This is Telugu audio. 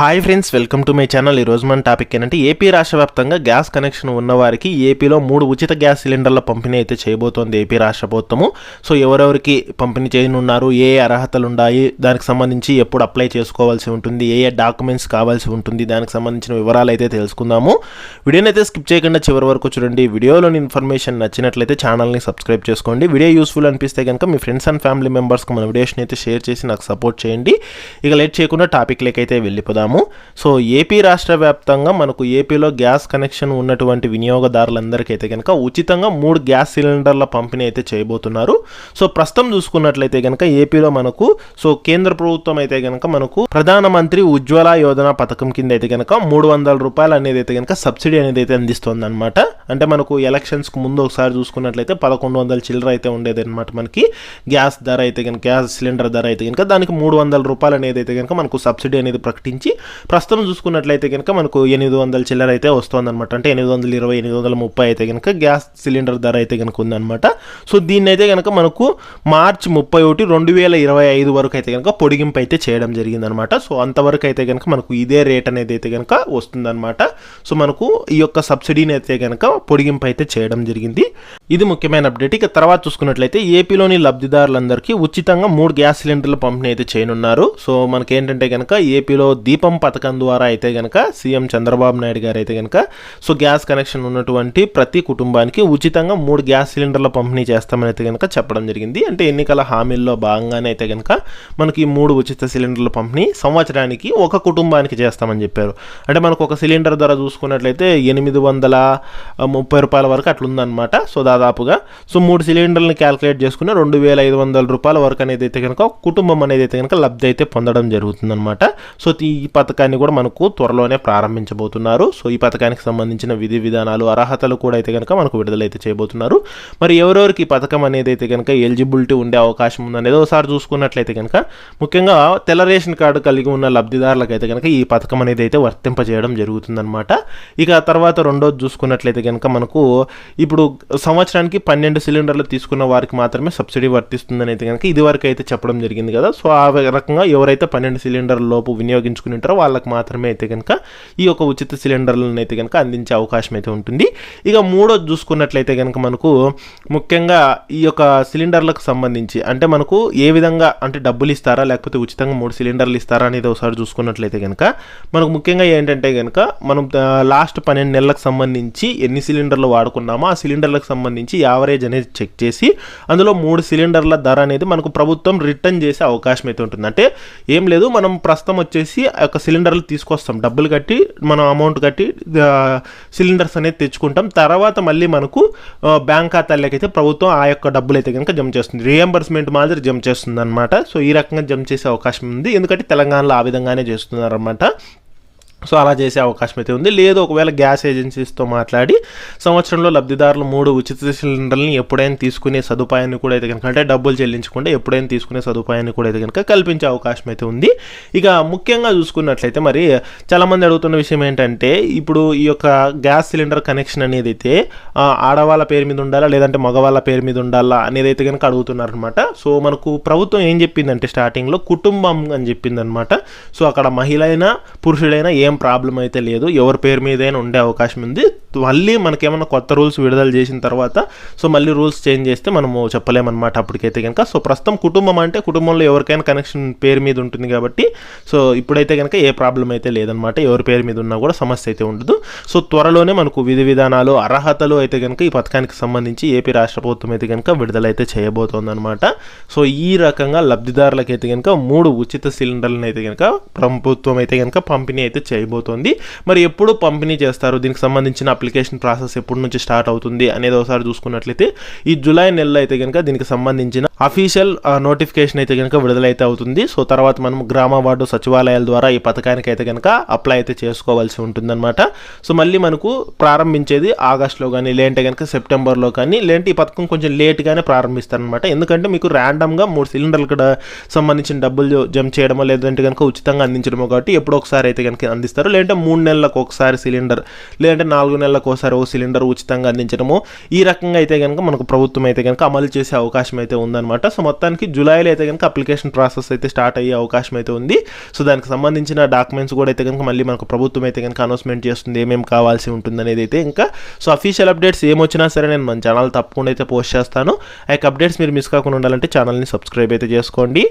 Hi friends welcome to my channel ఈ రోజు మన టాపిక్ ఏంటంటే ఏపీ రాష్ట్ర వ్యాప్తంగా గ్యాస్ కనెక్షన్ ఉన్నవారికి ఏపీలో మూడు ఉచిత గ్యాస్ సిలిండర్ల పంపిణీ అయితే చేయబోతోంది ఏపీ రాష్ట్ర ప్రభుత్వము సో ఎవరెవరికి పంపిణీ చేయనున్నారు ఏ అర్హతలు ఉన్నాయి దానికి సంబంధించి ఎప్పుడు అప్లై చేసుకోవాల్సి ఉంటుంది ఏ ఏ డాక్యుమెంట్స్ కావాల్సి ఉంటుంది దానికి సంబంధించిన వివరాలు అయితే తెలుసుకుందాము. వీడియోని అయితే స్కిప్ చేయకుండా చివరి వరకు చూడండి. వీడియోలోని ఇన్ఫర్మేషన్ నచ్చినట్లయితే ఛానల్ని సబ్స్క్రైబ్ చేసుకోండి. వీడియో యూస్ఫుల్ అనిపిస్తే కనుక మీ ఫ్రెండ్స్ అండ్ ఫ్యామిలీ మెంబర్స్కి మన వీడియోస్ని అయితే షేర్ చేసి నాకు సపోర్ట్ చేయండి. ఇక లేట్ చేయకుండా టాపిక్లోకి అయితే వెళ్ళిపోదాము సో ఏపీ రాష్ట్ర వ్యాప్తంగా మనకు ఏపీలో గ్యాస్ కనెక్షన్ ఉన్నటువంటి వినియోగదారులందరికీ అయితే కనుక ఉచితంగా మూడు గ్యాస్ సిలిండర్ల పంపిణీ అయితే చేయబోతున్నారు. సో ప్రస్తుతం చూసుకున్నట్లయితే కనుక ఏపీలో మనకు సో కేంద్ర ప్రభుత్వం అయితే కనుక మనకు ప్రధానమంత్రి ఉజ్వల యోజన పథకం కింద అయితే కనుక మూడు వందల రూపాయలు అనేది అయితే కనుక సబ్సిడీ అనేది అయితే అందిస్తుంది అనమాట అంటే మనకు ఎలక్షన్స్కి ముందు ఒకసారి చూసుకున్నట్లయితే పదకొండు వందల చిల్లర అయితే ఉండేది అనమాట మనకి. గ్యాస్ ధర అయితే కనుక గ్యాస్ సిలిండర్ ధర అయితే కనుక దానికి మూడు వందల రూపాయలు అనేది అయితే కనుక మనకు సబ్సిడీ అనేది ప్రకటించి ప్రస్తుతం చూసుకున్నట్లయితే కనుక మనకు ఎనిమిది వందల చిల్లర అయితే వస్తుందన్నమాట. అంటే ఎనిమిది వందల ఇరవై ఎనిమిది వందల ముప్పై అయితే కనుక గ్యాస్ సిలిండర్ ధర అయితే కనుక ఉందన్నమాట. సో దీన్ని అయితే కనుక మనకు మార్చ్ ముప్పై ఒకటి రెండు వేల ఇరవై ఐదు వరకు అయితే కనుక పొడిగింపు అయితే చేయడం జరిగిందనమాట సో అంతవరకు అయితే కనుక మనకు ఇదే రేట్ అనేది అయితే కనుక వస్తుందన్నమాట. సో మనకు ఈ యొక్క సబ్సిడీని అయితే కనుక పొడిగింపు అయితే చేయడం జరిగింది. ఇది ముఖ్యమైన అప్డేట్. ఇక తర్వాత చూసుకున్నట్లయితే ఏపీలోని లబ్ధిదారులందరికీ ఉచితంగా మూడు గ్యాస్ సిలిండర్ల పంపిణీ అయితే చేయనున్నారు. సో మనకి ఏంటంటే కనుక ఏపీలో దీపం పథకం ద్వారా అయితే కనుక సీఎం చంద్రబాబు నాయుడు గారు అయితే కనుక సో గ్యాస్ కనెక్షన్ ఉన్నటువంటి ప్రతి కుటుంబానికి ఉచితంగా మూడు గ్యాస్ సిలిండర్ల పంపిణీ చేస్తామని అయితే కనుక చెప్పడం జరిగింది. అంటే ఎన్నికల హామీల్లో భాగంగానే అయితే కనుక మనకి మూడు ఉచిత సిలిండర్ల పంపిణీ సంవత్సరానికి ఒక కుటుంబానికి చేస్తామని చెప్పారు. అంటే మనకు ఒక సిలిండర్ ధర చూసుకున్నట్లయితే ఎనిమిది వందల ముప్పై రూపాయల వరకు అట్లుందనమాట సో దాదాపుగా సో మూడు సిలిండర్లను క్యాలిక్యులేట్ చేసుకుని రెండు వేల ఐదు వందల రూపాయల వరకు అనేది అయితే కనుక కుటుంబం అనేది అయితే కనుక లబ్ధి అయితే పొందడం జరుగుతుందన్నమాట. సో ఈ పథకాన్ని కూడా మనకు త్వరలోనే ప్రారంభించబోతున్నారు. సో ఈ పథకానికి సంబంధించిన విధి విధానాలు అర్హతలు కూడా అయితే కనుక మనకు విడుదలైతే చేయబోతున్నారు. మరి ఎవరెవరికి ఈ పథకం అనేది అయితే కనుక ఎలిజిబిలిటీ ఉండే అవకాశం ఉందనేది ఒకసారి చూసుకున్నట్లయితే కనుక ముఖ్యంగా తెల్ల రేషన్ కార్డు కలిగి ఉన్న లబ్ధిదారులకు అయితే కనుక ఈ పథకం అనేది అయితే వర్తింపజేయడం జరుగుతుందన్నమాట. ఇక తర్వాత రెండోది చూసుకున్నట్లయితే కనుక మనకు ఇప్పుడు సంవత్సరానికి పన్నెండు సిలిండర్లు తీసుకున్న వారికి మాత్రమే సబ్సిడీ వర్తిస్తుందని అయితే కనుక ఇది వరకు అయితే చెప్పడం జరిగింది కదా. సో ఆ రకంగా ఎవరైతే పన్నెండు సిలిండర్ల లోపు వినియోగించుకుని ఉంటారో వాళ్ళకి మాత్రమే అయితే కనుక ఈ యొక్క ఉచిత సిలిండర్లను అయితే కనుక అందించే అవకాశం అయితే ఉంటుంది. ఇక మూడోది చూసుకున్నట్లయితే కనుక మనకు ముఖ్యంగా ఈ యొక్క సిలిండర్లకు సంబంధించి అంటే మనకు ఏ విధంగా అంటే డబ్బులు ఇస్తారా లేకపోతే ఉచితంగా మూడు సిలిండర్లు ఇస్తారా అనేది ఒకసారి చూసుకున్నట్లయితే కనుక మనకు ముఖ్యంగా ఏంటంటే కనుక మనం లాస్ట్ పన్నెండు నెలలకు సంబంధించి ఎన్ని సిలిండర్లు వాడుకున్నామో ఆ సిలిండర్లకు సంబంధించి యావరేజ్ అనేది చెక్ చేసి అందులో మూడు సిలిండర్ల ధర అనేది మనకు ప్రభుత్వం రిటర్న్ చేసే అవకాశం అయితే ఉంటుంది. అంటే ఏం లేదు మనం ప్రస్తుతం వచ్చేసి యొక్క సిలిండర్లు తీసుకొస్తాం. డబ్బులు కట్టి మనం అమౌంట్ కట్టి సిలిండర్స్ అనేది తెచ్చుకుంటాం. తర్వాత మళ్ళీ మనకు బ్యాంక్ ఖాతాలకైతే అయితే ప్రభుత్వం ఆ యొక్క డబ్బులు అయితే కనుక జమ చేస్తుంది. రియంబర్స్మెంట్ మాదిరి జమ చేస్తుంది అనమాట సో ఈ రకంగా జమ చేసే అవకాశం ఉంది. ఎందుకంటే తెలంగాణలో ఆ విధంగానే చేస్తున్నారు అనమాట సో అలా చేసే అవకాశం అయితే ఉంది. లేదు ఒకవేళ గ్యాస్ ఏజెన్సీస్తో మాట్లాడి సంవత్సరంలో లబ్ధిదారులు మూడు ఉచిత సిలిండర్లను ఎప్పుడైనా తీసుకునే సదుపాయాన్ని కూడా అయితే కనుక అంటే డబ్బులు చెల్లించకుండా ఎప్పుడైనా తీసుకునే సదుపాయాన్ని కూడా అయితే కనుక కల్పించే అవకాశం అయితే ఉంది. ఇక ముఖ్యంగా చూసుకున్నట్లయితే మరి చాలామంది అడుగుతున్న విషయం ఏంటంటే ఇప్పుడు ఈ యొక్క గ్యాస్ సిలిండర్ కనెక్షన్ అనేది అయితే ఆడవాళ్ళ పేరు మీద ఉండాలా లేదంటే మగవాళ్ళ పేరు మీద ఉండాలా అనేది అయితే కనుక అడుగుతున్నారనమాట సో మనకు ప్రభుత్వం ఏం చెప్పిందంటే స్టార్టింగ్లో కుటుంబం అని చెప్పిందనమాట సో అక్కడ మహిళ అయినా పురుషుడైనా ఏ ప్రాబ్లం అయితే లేదు. ఎవరి పేరు మీదైనా ఉండే అవకాశం ఉంది. మళ్ళీ మనకేమైనా కొత్త రూల్స్ విడుదల చేసిన తర్వాత సో మళ్ళీ రూల్స్ చేంజ్ చేస్తే మనము చెప్పలేమన్నమాట అప్పటికైతే కనుక సో ప్రస్తుతం కుటుంబం అంటే కుటుంబంలో ఎవరికైనా కనెక్షన్ పేరు మీద ఉంటుంది కాబట్టి సో ఇప్పుడైతే కనుక ఏ ప్రాబ్లం అయితే లేదనమాట ఎవరి పేరు మీద ఉన్నా కూడా సమస్య అయితే ఉండదు. సో త్వరలోనే మనకు విధి విధానాలు అర్హతలు అయితే కనుక ఈ పథకానికి సంబంధించి ఏపీ రాష్ట్ర ప్రభుత్వం అయితే కనుక విడుదలైతే చేయబోతోందనమాట సో ఈ రకంగా లబ్ధిదారులకైతే కనుక మూడు ఉచిత సిలిండర్లను అయితే కనుక ప్రభుత్వం అయితే కనుక పంపిణీ అయితే అయిపోతుంది మరి ఎప్పుడు పంపిణీ చేస్తారు? దీనికి సంబంధించిన అప్లికేషన్ ప్రాసెస్ ఎప్పటి నుంచి స్టార్ట్ అవుతుంది అనేది ఒకసారి చూసుకున్నట్లయితే ఈ జూలై నెలలో అయితే కనుక దీనికి సంబంధించిన అఫీషియల్ నోటిఫికేషన్ అయితే కనుక విడుదలైతే అవుతుంది. సో తర్వాత మనం గ్రామ వార్డు సచివాలయాల ద్వారా ఈ పథకానికి అయితే కనుక అప్లై అయితే చేసుకోవాల్సి ఉంటుందన్నమాట. సో మళ్ళీ మనకు ప్రారంభించేది ఆగస్ట్లో కానీ లేదంటే కనుక సెప్టెంబర్లో కానీ లేదంటే ఈ పథకం కొంచెం లేట్గానే ప్రారంభిస్తారనమాట ఎందుకంటే మీకు ర్యాండమ్గా మూడు సిలిండర్లు కూడా సంబంధించిన డబ్బులు జమ చేయడమో లేదంటే కనుక ఉచితంగా అందించడమో కాబట్టి ఎప్పుడో ఒకసారి అయితే కనుక అందిస్తారు. అందిస్తారు. లేదంటే మూడు నెలలకు ఒకసారి సిలిండర్ లేదంటే నాలుగు నెలలకు ఒకసారి ఓ సిలిండర్ ఉచితంగా అందించడము. ఈ రకంగా అయితే కనుక మనకు ప్రభుత్వం అయితే కనుక అమలు చేసే అవకాశం అయితే ఉందన్నమాట. సో మొత్తానికి జూలైలో అయితే కనుక అప్లికేషన్ ప్రాసెస్ అయితే స్టార్ట్ అయ్యే అవకాశం అయితే ఉంది. సో దానికి సంబంధించిన డాక్యుమెంట్స్ కూడా అయితే కనుక మళ్ళీ మనకు ప్రభుత్వం అయితే కనుక అనౌన్స్మెంట్ చేస్తుంది ఏమేమి కావాల్సి ఉంటుంది అనేది అయితే ఇంకా. సో అఫీషియల్ అప్డేట్స్ ఏమొచ్చినా సరే నేను మన ఛానల్ తప్పకుండా అయితే పోస్ట్ చేస్తాను. ఆ యొక్క అప్డేట్స్ మీరు మిస్ కాకుండా ఉండాలంటే ఛానల్ని సబ్స్క్రైబ్ అయితే చేసుకోండి.